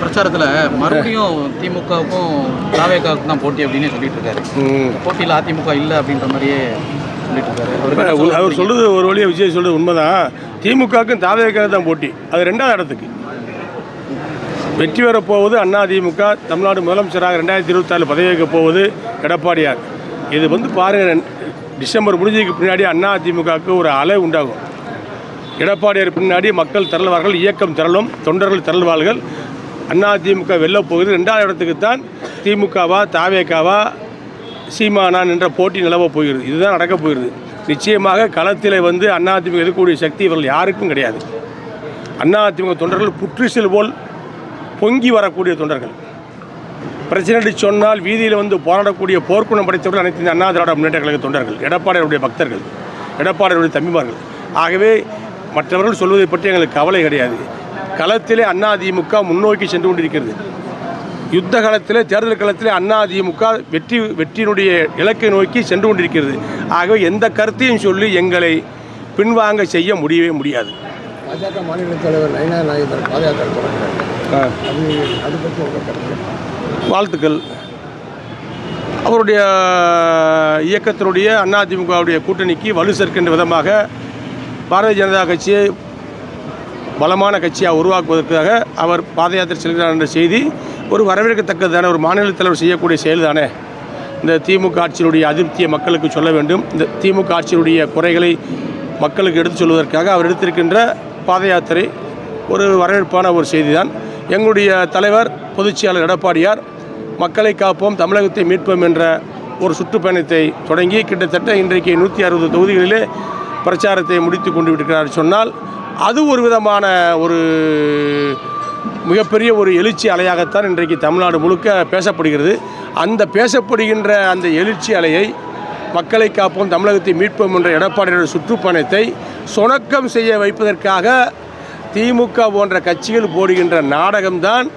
பிரச்சாரத்தில் மறுபடியும் திமுகவுக்கும் தாவேக்காவுக்கும் தான் போட்டி அப்படின்னு சொல்லிட்டு இருக்காரு. போட்டியில் அதிமுக இல்லை அப்படின்ற மாதிரியே அவர் சொல்கிறது ஒரு வழியாக விஜய் சொல்கிறது உண்மைதான். திமுகவுக்கும் தாவேக்காக தான் போட்டி. அது ரெண்டாவது இடத்துக்கு. வெற்றி பெறப் போவது அண்ணா திமுக தமிழ்நாடு முதலமைச்சராக ரெண்டாயிரத்தி இருபத்தாறு பதவியேற்க போவது எடப்பாடியார். இது வந்து பாருங்கள் டிசம்பர் முடிஞ்சதுக்கு பின்னாடி அண்ணா திமுகவுக்கு ஒரு அலை உண்டாகும். எடப்பாடியார் பின்னாடி மக்கள் திரள்வார்கள் இயக்கம் திரளும் தொண்டர்கள் திரள்வார்கள். அண்ணா திமுக வெல்லப் போகுது. ரெண்டாவது இடத்துக்கு தான் திமுகவா தாவேக்காவா சீமானான் என்ற போட்டி நிலவப் போகிறது. இதுதான் நடக்கப் போகிறது. நிச்சயமாக களத்தில் வந்து அண்ணா திமுக இருக்கக்கூடிய சக்தி இவர்கள் யாருக்கும் கிடையாது. அண்ணா திமுக தொண்டர்கள் புற்றுசல் போல் பொங்கி வரக்கூடிய தொண்டர்கள். பிரச்சனை சொன்னால் வீதியில் வந்து போராடக்கூடிய போர்க்குணம் படைத்தவர்கள் அனைத்து இந்த அண்ணா திராவிட முன்னேற்ற கழக தொண்டர்கள் எடப்பாடியுடைய பக்தர்கள் எடப்பாடியுடைய தம்பிமார்கள். ஆகவே மற்றவர்கள் சொல்வதை பற்றி எங்களுக்கு கவலை கிடையாது. களத்திலே அண்ணா திமுக முன்னோக்கி சென்று கொண்டிருக்கிறது. யுத்த காலத்தில் தேர்தல் காலத்தில் அண்ணா திமுக வெற்றி வெற்றியினுடைய இலக்கை நோக்கி சென்று கொண்டிருக்கிறது. ஆகவே எந்த கருத்தையும் சொல்லி எங்களை பின்வாங்க செய்ய முடியவே முடியாது. பாஜக மாநில தலைவர் நயனா நாயகர் வாழ்த்துக்கள். அவருடைய இயக்கத்தினுடைய அதிமுகவுடைய கூட்டணிக்கு வலு சேர்க்கின்ற விதமாக பாரதிய ஜனதா கட்சியை பலமான கட்சியாக உருவாக்குவதற்காக அவர் பாத யாத்திரை செல்கிறார் என்ற செய்தி ஒரு வரவேற்கத்தக்கதான ஒரு மாநில தலைவர் செய்யக்கூடிய செயல் தானே இந்த திமுக ஆட்சியினுடைய அதிருப்தியை மக்களுக்கு சொல்ல வேண்டும். இந்த திமுக ஆட்சியினுடைய குறைகளை மக்களுக்கு எடுத்துச் சொல்வதற்காக அவர் எடுத்திருக்கின்ற பாத யாத்திரை ஒரு வரவேற்பான ஒரு செய்தி தான் எங்களுடைய தலைவர் பொதுச்செயலாளர் எடப்பாடியார் மக்களை காப்போம் தமிழகத்தை மீட்போம் என்ற ஒரு சுற்றுப்பயணத்தை தொடங்கி கிட்டத்தட்ட இன்றைக்கு நூற்றி அறுபது தொகுதிகளிலே பிரச்சாரத்தை முடித்து கொண்டு விட்டிருக்கிறார். சொன்னால் அது ஒரு விதமான ஒரு மிகப்பெரிய ஒரு எழுச்சி அலையாகத்தான் இன்றைக்கு தமிழ்நாடு முழுக்க பேசப்படுகிறது. அந்த பேசப்படுகின்ற அந்த எழுச்சி அலையை மக்களை காப்போம் தமிழகத்தை மீட்போம் என்ற எடப்பாடியோட சுற்றுப்பயணத்தை சுணக்கம் செய்ய வைப்பதற்காக திமுக போன்ற கட்சிகள் போடுகின்ற நாடகம்தான்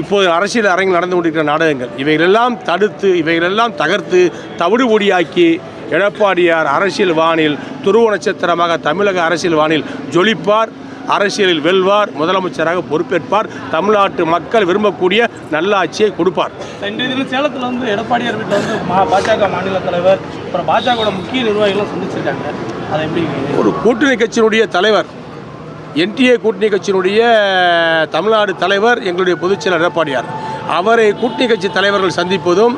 இப்போது அரசியல் அரங்கில் நடந்து கொண்டிருக்கிற நாடகங்கள். இவைகளெல்லாம் தடுத்து இவைகளெல்லாம் தகர்த்து தவிடு ஒடியாக்கி எடப்பாடியார் அரசியல் வானில் துருவ நட்சத்திரமாக தமிழக அரசியல் வானில் ஜொலிப்பார் அரசியலில் வெல்வார் முதலமைச்சராக பொறுப்பேற்பார் தமிழ்நாட்டு மக்கள் விரும்பக்கூடிய நல்ல ஆட்சியை கொடுப்பார் சேலத்தில் வந்து எடப்பாடியார் வீட்டில் வந்து பாஜக மாநில தலைவர் அப்புறம் பாஜகவோட முக்கிய நிர்வாகிகளும் சந்திச்சிருக்காங்க. அதை எப்படி ஒரு கூட்டணி கட்சியினுடைய தலைவர் என்டிஏ கூட்டணி கட்சியினுடைய தமிழ்நாடு தலைவர் எங்களுடைய பொதுச்செயலர் எடப்பாடியார். அவரை கூட்டணி கட்சி தலைவர்கள் சந்திப்பதும்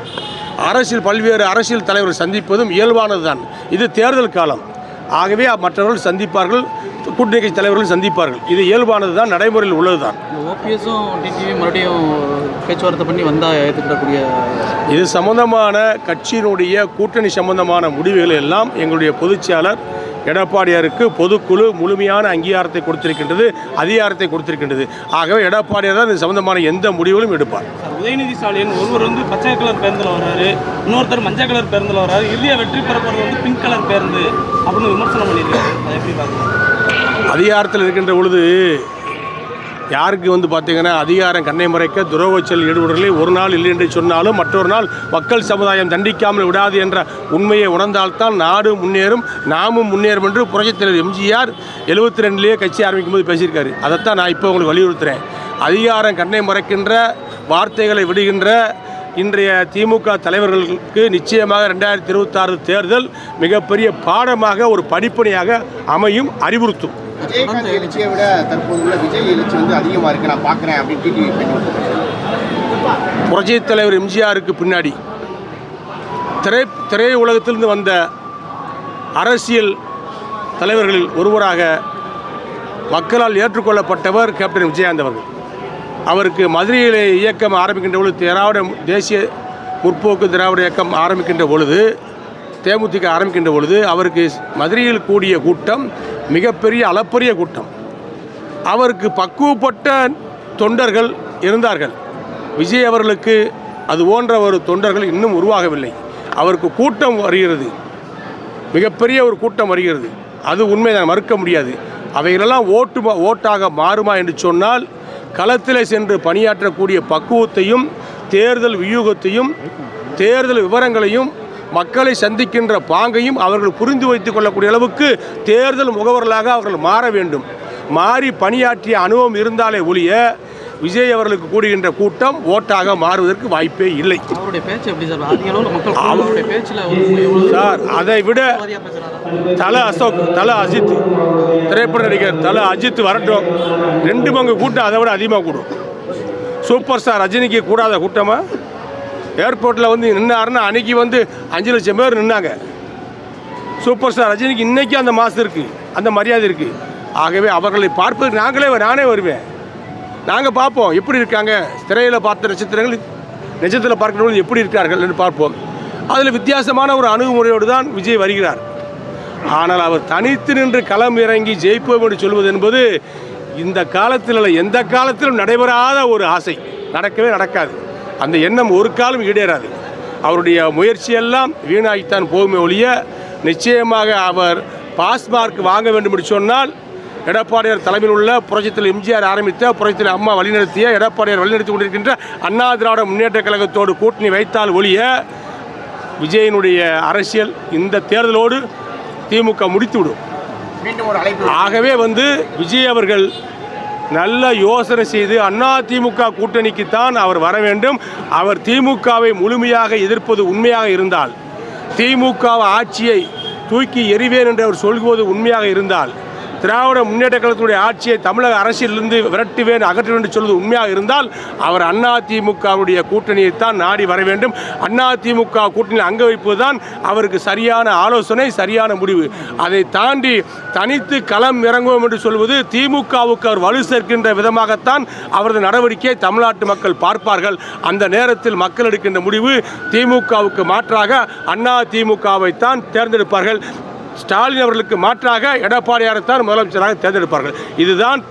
அரசியல் பல்வேறு அரசியல் தலைவர்கள் சந்திப்பதும் இயல்பானது தான் இது தேர்தல் காலம். ஆகவே மற்றவர்கள் சந்திப்பார்கள் கூட்டணி கட்சி தலைவர்கள் சந்திப்பார்கள். இது இயல்பானது தான் நடைமுறையில் உள்ளது தான் ஓபிஎஸும் டிடிவி மறுபடியும் பேச்சுவார்த்தை பண்ணி வந்தால் ஏற்றுக்கிடக்கூடிய இது சம்பந்தமான கட்சியினுடைய கூட்டணி சம்பந்தமான முடிவுகளை எல்லாம் எங்களுடைய பொதுச்செயலாளர் எடப்பாடியாருக்கு பொதுக்குழு முழுமையான அங்கீகாரத்தை கொடுத்திருக்கின்றது அதிகாரத்தை கொடுத்திருக்கின்றது. ஆகவே எடப்பாடியார் தான் இது சம்பந்தமான எந்த முடிவுகளும் எடுப்பார். உதயநிதி ஸ்டாலின் ஒருவர் வந்து பச்சை கலர் பேருந்தில் வர்றாரு இன்னொருத்தர் மஞ்சள் கலர் பேருந்தில் வர்றாரு இறுதியாக வெற்றி பெற போகிறது வந்து பிங்க் கலர் பேருந்து அப்படின்னு விமர்சனம் பண்ணியிருக்காரு. அதை எப்படி பார்க்குறீங்க அதிகாரத்தில் இருக்கின்ற பொழுது யாருக்கு வந்து பார்த்தீங்கன்னா அதிகாரம் கண்ணை மறைக்க துரோகச்சல் ஈடுபடுகளை ஒரு நாள் இல்லை என்று சொன்னாலும் மற்றொரு நாள் மக்கள் சமுதாயம் தண்டிக்காமல் விடாது என்ற உண்மையை உணர்ந்தால்தான் நாடு முன்னேறும் நாமும் முன்னேறும் என்று புரட்சித் தலைவர் எம்ஜிஆர் எழுபத்தி ரெண்டுலேயே கட்சி ஆரம்பிக்கும் போது பேசியிருக்காரு. அதைத்தான் நான் இப்போ உங்களுக்கு வலியுறுத்துகிறேன் அதிகாரம் கண்ணை மறைக்கின்ற வார்த்தைகளை விடுகின்ற இன்றைய திமுக தலைவர்களுக்கு நிச்சயமாக ரெண்டாயிரத்தி இருபத்தாறு தேர்தல் மிகப்பெரிய பாடமாக ஒரு படிப்பனையாக அமையும் அறிவுறுத்தும். விஜயகாந்த் எழுச்சியை விட தற்போது உள்ள விஜய் எழுச்சி வந்து அதிகமாக இருக்கு நான் பார்க்குறேன் அப்படின்னு புரட்சி தலைவர் எம்ஜிஆருக்கு பின்னாடி திரை திரை உலகத்திலிருந்து வந்த அரசியல் தலைவர்களில் ஒருவராக மக்களால் ஏற்றுக்கொள்ளப்பட்டவர் கேப்டன் விஜயகாந்த் அவர்கள். அவருக்கு மதுரையிலே இயக்கம் ஆரம்பிக்கின்ற பொழுது திராவிட தேசிய முற்போக்கு திராவிட இயக்கம் ஆரம்பிக்கின்ற பொழுது தேமுதிக ஆரம்பிக்கின்ற பொழுது அவருக்கு மதுரையில் கூடிய கூட்டம் மிகப்பெரிய அளப்பரிய கூட்டம். அவருக்கு பக்குவப்பட்ட தொண்டர்கள் இருந்தார்கள். விஜய் அவர்களுக்கு அது போன்ற ஒரு தொண்டர்கள் இன்னும் உருவாகவில்லை. அவருக்கு கூட்டம் வருகிறது. மிகப்பெரிய ஒரு கூட்டம் வருகிறது. அது உண்மைதான் மறுக்க முடியாது. அவைகளெல்லாம் ஓட்டு மா- ஓட்டாக மாறுமா என்று சொன்னால் களத்தில் சென்று பணியாற்றக்கூடிய பக்குவத்தையும் தேர்தல் வியூகத்தையும் தேர்தல் விவரங்களையும் மக்களை சந்திக்கின்ற பாங்கையும் அவர்கள் புரிந்து வைத்துக் கொள்ளக்கூடிய அளவுக்கு தேர்தல் முகவர்களாக அவர்கள் மாற வேண்டும். மாறி பணியாற்றிய அனுபவம் இருந்தாலே ஒழிய விஜய் அவர்களுக்கு கூடுகின்ற கூட்டம் ஓட்டாக மாறுவதற்கு வாய்ப்பே இல்லை. அவருடைய பேச்சு எப்படி சார்? அதை விட தல அசோக் தல அஜித் திரைப்பட நடிகர் தல அஜித் வரட்டும். ரெண்டு பங்கு கூட்டம் அதை விட அதிகமாக கூடும். சூப்பர் ஸ்டார் ரஜினிக்கு கூடாத கூட்டமா? ஏர்போர்ட்டில் வந்து நின்னாருன்னா அன்னைக்கு வந்து அஞ்சு லட்சம் பேர் நின்னாங்க. சூப்பர் ஸ்டார் ரஜினிக்கு இன்னைக்கு அந்த மாசம் இருக்குது அந்த மரியாதை இருக்குது ஆகவே அவர்களை பார்ப்பதற்கு நாங்களே நானே வருவேன். நாங்கள் பார்ப்போம். எப்படி இருக்காங்க? திரையில் பார்த்த நட்சத்திரங்கள் நிஜத்தில் பார்க்கிறவர்கள் எப்படி இருக்கார்கள் என்று பார்ப்போம். அதில் வித்தியாசமான ஒரு அணுகுமுறையோடு தான் விஜய் வருகிறார். ஆனால் அவர் தனித்து நின்று களம் இறங்கி ஜெயிப்போம் என்று சொல்வது என்பது இந்த காலத்தில் எந்த காலத்திலும் நடைபெறாத ஒரு ஆசை. நடக்கவே நடக்காது. அந்த எண்ணம் ஒரு காலம் ஈடேறாது. அவருடைய முயற்சியெல்லாம் வீணாகித்தான் போகுமே ஒழிய நிச்சயமாக அவர் பாஸ் மார்க் வாங்க வேண்டும் என்று சொன்னால் எடப்பாடியார் தலைமையில் உள்ள புரட்சித்தில் எம்ஜிஆர் ஆரம்பித்த புரட்சித்தில் அம்மா வழிநடத்திய எடப்பாடியார் வழிநடத்தி கொண்டிருக்கின்ற அண்ணா திராவிட முன்னேற்ற கழகத்தோடு கூட்டணி வைத்தால் ஒழிய விஜயனுடைய அரசியல் இந்த தேர்தலோடு திமுக முடித்துவிடும். ஆகவே வந்து விஜய் அவர்கள் நல்ல யோசனை செய்து அண்ணா திமுக கூட்டணிக்குத்தான் அவர் வர வேண்டும். அவர் திமுகவை முழுமையாக எதிர்ப்பது உண்மையாக இருந்தால் திமுக ஆட்சியை தூக்கி எறிவேன் என்று அவர் சொல்வது உண்மையாக இருந்தால் திராவிட முன்னேற்ற கழகத்துடைய ஆட்சியை தமிழக அரசியலிருந்து விரட்டுவேன் அகற்றுவேன் என்று சொல்வது உண்மையாக இருந்தால் அவர் அண்ணா கூட்டணியை கூட்டணியைத்தான் நாடி வர வேண்டும். அண்ணா திமுக கூட்டணியில் அங்க வைப்பதுதான் அவருக்கு சரியான ஆலோசனை சரியான முடிவு. அதை தாண்டி தனித்து களம் இறங்குவோம் என்று சொல்வது திமுகவுக்கு அவர் வலு சேர்க்கின்ற விதமாகத்தான் அவரது நடவடிக்கையை தமிழ்நாட்டு மக்கள் பார்ப்பார்கள். அந்த நேரத்தில் மக்கள் எடுக்கின்ற முடிவு திமுகவுக்கு மாற்றாக அண்ணா திமுகவைத்தான் தேர்ந்தெடுப்பார்கள். ஸ்டாலின் அவர்களுக்கு மாற்றாக எடப்பாடியாரைத்தான் முதலமைச்சராக தேர்ந்தெடுப்பார்கள். இதுதான்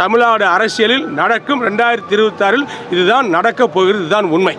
தமிழ்நாடு அரசியலில் நடக்கும் ரெண்டாயிரத்தி இருபத்தாறில் இதுதான் நடக்கப் போகிறது இதுதான் உண்மை.